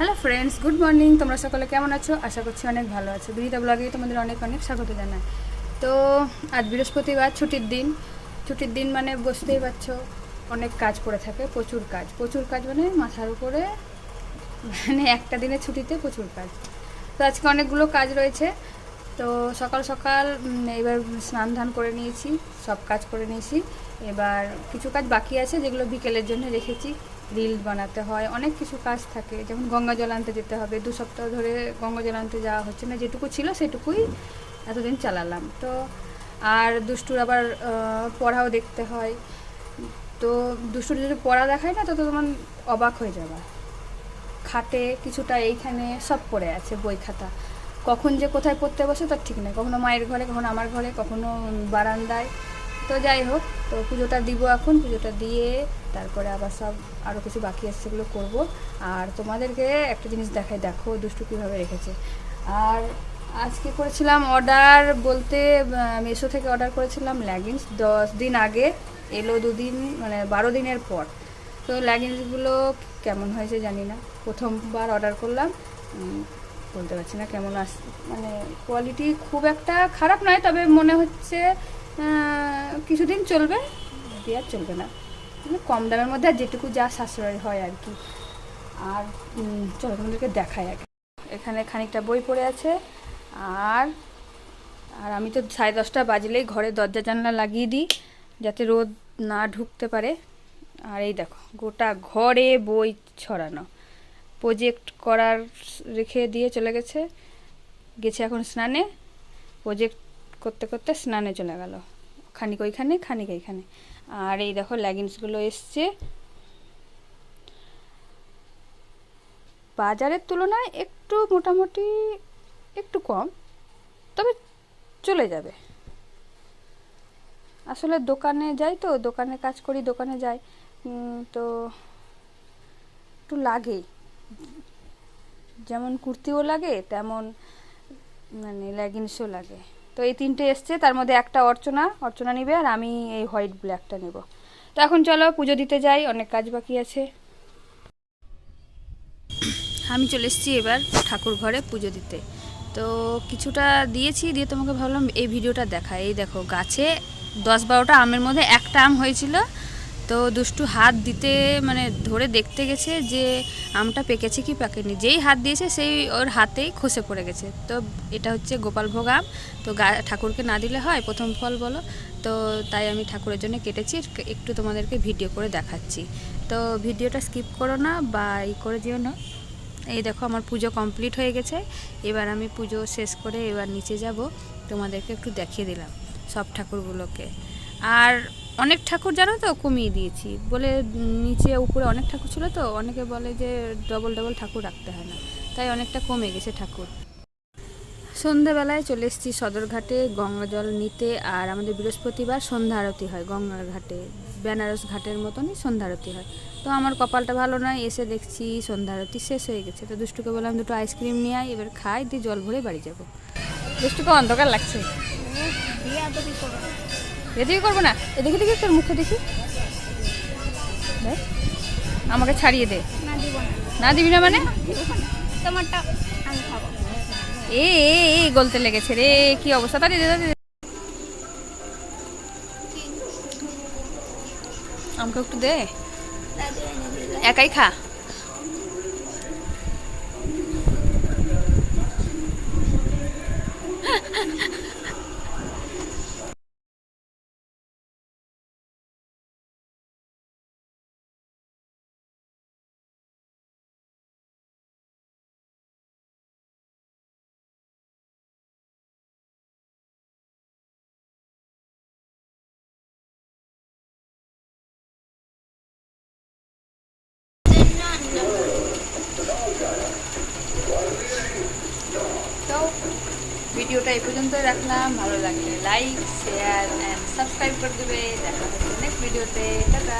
Hello friends good morning তোমরা সকলে কেমন আছো? আশা করছি অনেক ভালো আছো। বিনীতা ব্লগে তোমাদের অনেক অনেক স্বাগত জানাই। তো আজ বৃহস্পতিবার, ছুটির দিন। ছুটির দিন মানে বুঝতেই পারছ, অনেক কাজ পড়ে থাকে, প্রচুর কাজ। প্রচুর কাজ মানে মাথার উপরে মানে একটা দিনের ছুটিতে প্রচুর কাজ। তো আজকে অনেকগুলো কাজ রয়েছে। তো সকাল সকাল এবার স্নান ধান করে নিয়েছি, সব কাজ করে নিয়েছি। এবার কিছু কাজ বাকি আছে যেগুলো বিকেলের জন্য রেখেছি। রিল বানাতে হয়, অনেক কিছু কাজ থাকে। যেমন গঙ্গা জল আনতে যেতে হবে, দু সপ্তাহ ধরে গঙ্গা জল আনতে যাওয়া হচ্ছে না, যেটুকু ছিল সেটুকুই এতদিন চালালাম। তো আর দুষ্টুর আবার পড়াও দেখতে হয়। তো দুষ্টুর যদি পড়া দেখায় না, তো তো তোমার অবাক হয়ে যাবা। খাটে কিছুটা এইখানে সব পড়ে আছে, বই খাতা। কখন যে কোথায় পড়তে বসে তার ঠিক নেই। কখনো মায়ের ঘরে, কখনো আমার ঘরে, কখনো বারান্দায়। তো যাই হোক, তো পুজোটা দিব এখন, পুজোটা দিয়ে তারপরে আবার সব আরও কিছু বাকি আছে সেগুলো করব। আর তোমাদেরকে একটা জিনিস দেখাই, দেখো দুষ্টু কীভাবে রেখেছে। আর আজকে করেছিলাম অর্ডার বলতে মেশো থেকে অর্ডার করেছিলাম ল্যাগিংস দশ দিন আগে, এলো দুদিন মানে বারো দিনের পর। তো লেগিংসগুলো কেমন হয়েছে জানি না। প্রথমবার অর্ডার করলাম। বলতে পারছি না কেমন আস মানে কোয়ালিটি খুব একটা খারাপ নয়, তবে মনে হচ্ছে কিছুদিন চলবে, দিয়ে আর চলবে না। কম দামের মধ্যে আর যেটুকু যা সাশ্রয় হয় আর কি। আর চলো তোমাদেরকে দেখাই আগে। এখানে খানিকটা বই পড়ে আছে, আর আর আমি তো সাড়ে দশটা বাজলেই ঘরে দরজা জানলা লাগিয়ে দিই, যাতে রোদ না ঢুকতে পারে। আর এই দেখো, গোটা ঘরে বই ছড়ানো। প্রজেক্ট করার রেখে দিয়ে চলে গেছে। গেছে এখন স্নানে। প্রজেক্ট করতে করতে স্নানে চলে গেল। খানিক ওইখানে, খানিক এইখানে। আর এই দেখো লেগিংসগুলো এসছে। বাজারের তুলনায় একটু মোটামুটি একটু কম, তবে চলে যাবে। আসলে দোকানে যাই তো, দোকানে কাজ করি, দোকানে যাই। তো একটু লাগেই। যেমন কুর্তিও লাগে, তেমন মানে লেগিংসও লাগে। তো এই তিনটে এসছে, তার মধ্যে একটা অর্চনা অর্চনা নেবে আর আমি এই হোয়াইট ব্ল্যাকটা নেব। তো এখন চলো পুজো দিতে যাই, অনেক কাজ বাকি আছে। আমি চলে এসেছি এবার ঠাকুর ঘরে পুজো দিতে। তো কিছুটা দিয়েছি, দিয়ে তোমাকে ভাবলাম এই ভিডিওটা দেখা। এই দেখো, গাছে দশ বারোটা আমের মধ্যে একটা আম হয়েছিল তো দুষ্টু হাত দিতে মানে ধরে দেখতে গেছে যে আমটা পেকেছে কি পাকেনি। যেই হাত দিয়েছে সেই ওর হাতেই খসে পড়ে গেছে। তো এটা হচ্ছে গোপালভোগ আম। তো ঠাকুরকে না দিলে হয়, প্রথম ফল বলো। তো তাই আমি ঠাকুরের জন্য কেটেছি একটু তোমাদেরকে ভিডিও করে দেখাচ্ছি। তো ভিডিওটা স্কিপ করো না বা ই করে দিও না। এই দেখো আমার পুজো কমপ্লিট হয়ে গেছে। এবার আমি পুজো শেষ করে এবার নিচে যাব। তোমাদেরকে একটু দেখিয়ে দিলাম সব ঠাকুরগুলোকে। আর অনেক ঠাকুর জানো তো কমিয়ে দিয়েছি। বলে নিচে উপরে অনেক ঠাকুর ছিল তো, অনেকে বলে যে ডবল ডবল ঠাকুর রাখতে হয় না। তাই অনেকটা কমে গেছে ঠাকুর। সন্ধ্যাবেলায় চলে এসেছি সদরঘাটে গঙ্গা জল নিতে আর আমাদের বৃহস্পতিবার সন্ধ্যা আরতি হয় গঙ্গার ঘাটে। বেনারস ঘাটের মতনই সন্ধ্যা আরতি হয়। তো আমার কপালটা ভালো নয়, এসে দেখছি সন্ধ্যা আরতি শেষ হয়ে গেছে। তো দুষ্টুকে বললাম, দুটো আইসক্রিম নিয়ে আয়, এবার খাই, দিয়ে জল ভরে বাড়ি যাব। দুষ্টুকে অন্ধকার লাগছে। এদিকে করব না। এদিকে দেখি তোর মুখে দেখি। আমাকে ছাড়িয়ে দে। না দিব না। মানে? তোমারটা আমি খাব। এ গলতে লেগেছে রে কি অবস্থা? তাড়ি দে তাড়ি আমাকে একটু দে। দাদু একাই খা। ভিডিওটা এই পর্যন্তই রাখলাম। ভালো লাগলে লাইক শেয়ার অ্যান্ড সাবস্ক্রাইব করে দেবে। দেখা হচ্ছে নেক্সট ভিডিওতে টাটা!